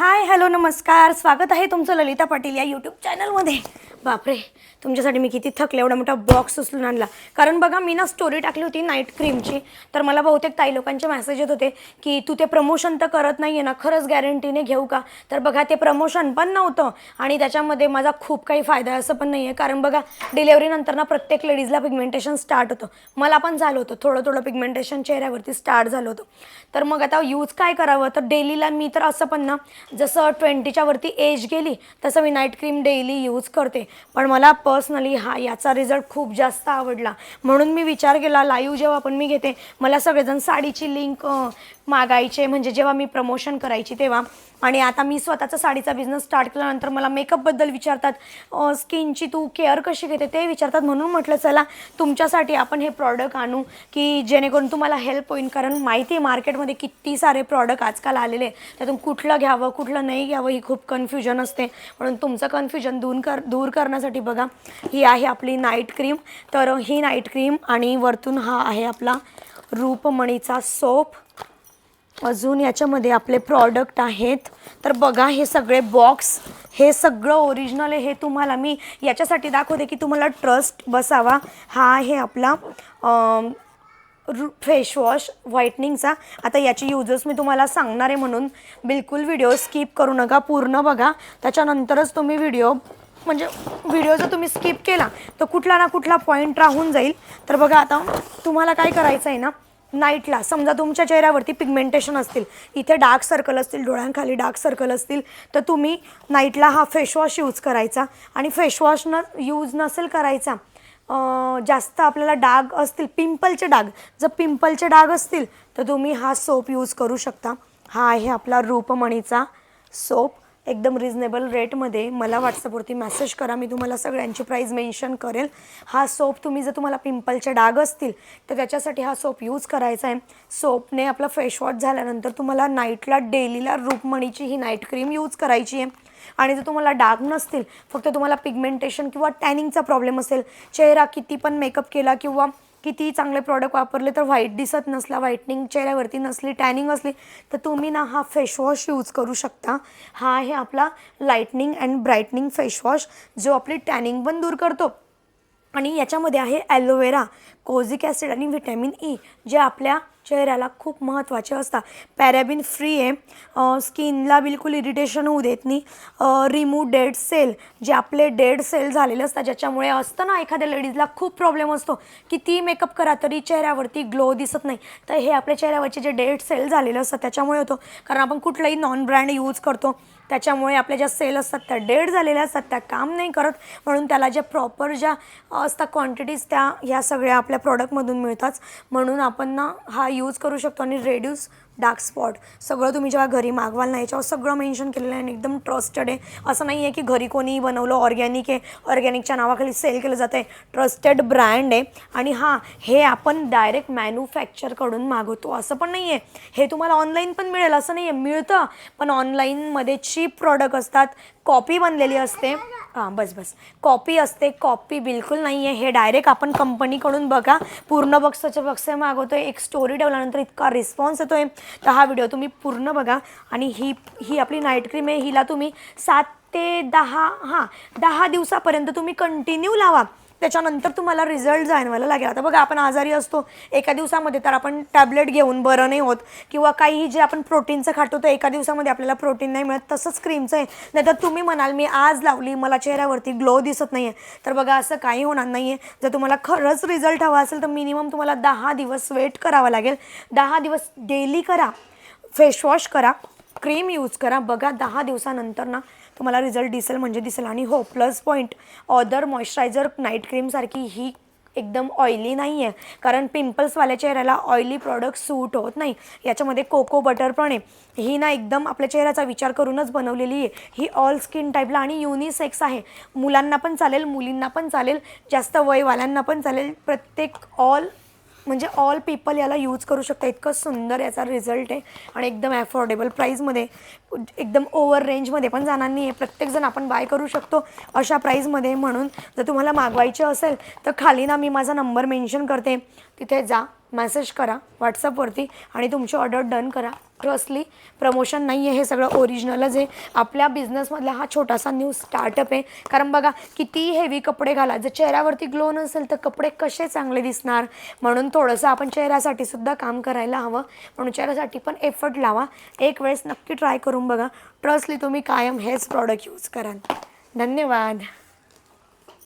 Hi hello नमस्कार. स्वागत आहे तुमचं ललिता पाटील या यूट्यूब चॅनलमध्ये बापरे तुमच्यासाठी मी किती थकले एवढा मोठा बॉक्स उचलून आणला. कारण बघा मी ना स्टोरी टाकली होती नाईट क्रीमची तर मला बहुतेक ताई लोकांचे मेसेज येत होते की तू ते प्रमोशन तर करत नाही आहे ना खरंच गॅरंटीने घेऊ का? तर बघा ते प्रमोशन पण नव्हतं. आणि त्याच्यामध्ये माझा खूप काही फायदा आहे असं पण नाही आहे कारण बघा डिलेवरीनंतर ना प्रत्येक लेडीजला पिगमेंटेशन स्टार्ट होतं. मला पण झालं होतं. थोडं थोडं पिगमेंटेशन चेहऱ्यावरती स्टार्ट झालं होतं. तर मग आता यूज काय करावं? तर डेलीला मी तर असं पण ना जसं ट्वेंटीच्या वरती एज गेली तसं मी नाईट क्रीम डेली यूज करते. पण मला पर्सनली हा याचा रिझल्ट खूप जास्त आवडला. म्हणून मी विचार केला लाईव्ह जेव्हा पण मी घेते मला सगळेजण साडीची लिंक मागायचे म्हणजे जेव्हा मी प्रमोशन करायची तेव्हा. आणि आता मी स्वतःचा साडीचा बिझनेस स्टार्ट केल्यानंतर मला मेकअपबद्दल विचारतात. स्किनची तू केअर कशी घेते ते विचारतात. म्हणून म्हटलं चला तुमच्यासाठी आपण हे प्रॉडक्ट आणू की जेणेकरून तुम्हाला हेल्प होईल. कारण माहिती आहे मार्केटमध्ये किती सारे प्रॉडक्ट आजकाल आलेले त्यातून कुठलं घ्यावं कुठलं नाही घ्यावं ही खूप कन्फ्युजन असते. म्हणून तुमचं कन्फ्युजन दूर कर दूर करण्यासाठी बघा. ही आहे आपली नाईट क्रीम तर ही नाईट क्रीम आणि वरतून हा आहे आपला रूपमणीचा सोप अजून याच्यामध्ये आपले प्रॉडक्ट आहेत. तर बघा हे सगळे बॉक्स हे सगळं ओरिजिनल आहे. हे तुम्हाला मी याच्यासाठी दाखवते की तुम्हाला ट्रस्ट बसावा. हा आहे आपला फेशवॉश व्हाईटनिंगचा आता याची युजर्स मी तुम्हाला सांगणार आहे म्हणून. बिलकुल व्हिडिओ स्किप करू नका. पूर्ण बघा. त्याच्यानंतरच तुम्ही व्हिडिओ म्हणजे व्हिडिओ जर तुम्ही स्किप केला तर कुठला ना कुठला पॉईंट राहून जाईल. तर बघा आता तुम्हाला काय करायचं आहे ना नाईटला समजा तुमच्या चेहऱ्यावरती पिगमेंटेशन असतील इथे डार्क सर्कल असतील डोळ्यांखाली डार्क सर्कल असतील तर तुम्ही नाईटला हा फेशवॉश यूज करायचा. आणि फेशवॉश न यूज नसेल करायचा जास्त आपल्याला डाग असतील पिंपलचे डाग. जर पिंपलचे डाग असतील तर तुम्ही हा सोप यूज करू शकता. हा आहे आपला रूपमणीचा सोप एकदम रिजनेबल रेटमध्ये मला व्हॉट्सअपवरती मेसेज करा. मी तुम्हाला सगळ्यांची प्राईज मेन्शन करेल. हा सोप तुम्ही जर तुम्हाला पिंपलचे डाग असतील तर त्याच्यासाठी हा सोप यूज करायचा आहे. सोपने आपला फेशवॉश झाल्यानंतर तुम्हाला नाईटला डेलीला रूपमणीची ही नाईट क्रीम यूज करायची आहे. आणि जर तुम्हाला डाग नसतील फक्त तुम्हाला पिगमेंटेशन किंवा टॅनिंगचा प्रॉब्लेम असेल चेहरा किती पण मेकअप केला किंवा कितीही चांगले प्रॉडक्ट वापरले तर व्हाईट दिसत नसला व्हाईटनिंग चेहऱ्यावरती नसली टॅनिंग असली तर तुम्ही ना हा फेशवॉश यूज करू शकता. हा आहे आपला लाईटनिंग अँड ब्राईटनिंग फेशवॉश जो आपली टॅनिंग पण दूर करतो. आणि याच्यामध्ये आहे ॲलोवेरा कोझिक ॲसिड आणि व्हिटॅमिन ई e, जे आपल्या चेहऱ्याला खूप महत्त्वाचे असतात. पॅरॅबिन फ्री आहे. स्किनला बिलकुल इरिटेशन होऊ देत नाही. रिमूव्ह डेड सेल जे आपले डेड सेल झालेले असतात ज्याच्यामुळे असतं ना एखाद्या लेडीजला खूप प्रॉब्लेम असतो की ती मेकअप करा तरी चेहऱ्यावरती ग्लो दिसत नाही. तर हे आपल्या चेहऱ्यावरचे जे डेड सेल झालेले असतात त्याच्यामुळे होतो. कारण आपण कुठलाही नॉन ब्रँड यूज करतो त्याच्यामुळे आपल्या ज्या सेल असतात त्या डेड झालेल्या असतात त्या काम नाही करत. म्हणून त्याला ज्या प्रॉपर ज्या असतात क्वांटिटीज त्या ह्या सगळ्या आपल्या प्रॉडक्टमधून मिळतात. म्हणून आपण ना हा यूज करू शकतो आणि रेड्यूस डार्क स्पॉट सगळं तुम्ही जेव्हा घरी मागवाल ना याच्यावर सगळं मेन्शन केलेलं आहे आणि एकदम ट्रस्टेड आहे. असं नाही आहे की घरी कोणी बनवलं ऑर्गॅनिक आहे. ऑर्गॅनिकच्या नावाखाली सेल केलं जातं आहे. ट्रस्टेड ब्रँड आहे. आणि हां हे आपण डायरेक्ट मॅन्युफॅक्चरकडून मागवतो. असं पण नाही आहे हे तुम्हाला ऑनलाईन पण मिळेल. असं नाही आहे मिळतं. पण ऑनलाईनमध्ये चीप प्रॉडक्ट असतात. कॉपी बनलेली असते. हां बस बस. कॉपी असते कॉपी बिलकुल नाही आहे हे डायरेक्ट आपण कंपनीकडून बघा. पूर्ण बक्सचे बक्से मागवतो आहे एक स्टोरी ठेवल्यानंतर इतका रिस्पॉन्स येतो आहे तर हा व्हिडिओ तुम्ही पूर्ण बघा. आणि ही ही आपली नाईट क्रीम आहे. हिला तुम्ही सात ते दहा हां दहा दिवसापर्यंत तुम्ही कंटिन्यू लावा. त्याच्यानंतर तुम्हाला रिझल्ट जाणवायला लागेल. आता बघा आपण आजारी असतो एका दिवसामध्ये तर आपण टॅबलेट घेऊन बरं नाही होत किंवा काही जे आपण प्रोटीनचं खातो तर एका दिवसामध्ये आपल्याला प्रोटीन नाही मिळत. तसंच क्रीमचं आहे. नाहीतर तुम्ही म्हणाल मी आज लावली मला चेहऱ्यावरती ग्लो दिसत नाही आहे तर बघा असं काही होणार नाही आहे जर तुम्हाला खरंच रिझल्ट हवा असेल तर मिनिमम तुम्हाला दहा दिवस वेट करावा लागेल. दहा दिवस डेली करा. फेसवॉश करा. क्रीम यूज करा. बघा दहा दिवसानंतर ना तुम्हाला रिझल्ट दिसेल म्हणजे दिसेल. आणि हो plus point other moisturiser night क्रीमसारखी ही एकदम ऑइली नाही आहे कारण पिंपल्सवाल्या चेहऱ्याला ऑइली प्रॉडक्ट सूट होत नाही. याच्यामध्ये कोको बटर पण आहे. ही ना एकदम आपल्या चेहऱ्याचा विचार करूनच बनवलेली आहे. ही ऑल स्किन टाईपला आणि युनिसेक्स आहे. मुलांना पण चालेल मुलींना पण चालेल जास्त वयवाल्यांना पण चालेल. प्रत्येक ऑल म्हणजे ऑल पीपल याला यूज करू शकता. इतकं सुंदर याचा रिझल्ट आहे. आणि एकदम ॲफोर्डेबल प्राईजमध्ये एकदम ओव्हर रेंजमध्ये पण जाणार नाही आहे प्रत्येकजण आपण बाय करू शकतो अशा प्राईजमध्ये म्हणून जर तुम्हाला मागवायचे असेल तर खाली ना मी माझा नंबर मेन्शन करते. तिथे जा मेसेज करा व्हॉट्सअपवरती आणि तुमची ऑर्डर डन करा. ट्रस्टली प्रमोशन नाही आहे हे सगळं ओरिजिनलच आहे. आपल्या बिझनेसमधला हा छोटासा न्यू स्टार्टअप आहे. कारण बघा किती हेवी कपडे घाला. जर चेहऱ्यावरती ग्लो नसेल तर कपडे कसे चांगले दिसणार? म्हणून थोडंसं आपण चेहऱ्यासाठी सुद्धा काम करायला हवं. म्हणून चेहऱ्यासाठी पण एफर्ट लावा. एक वेळेस नक्की ट्राय करून बघा. ट्रस्टली तुम्ही कायम हेच प्रॉडक्ट यूज कराल. धन्यवाद.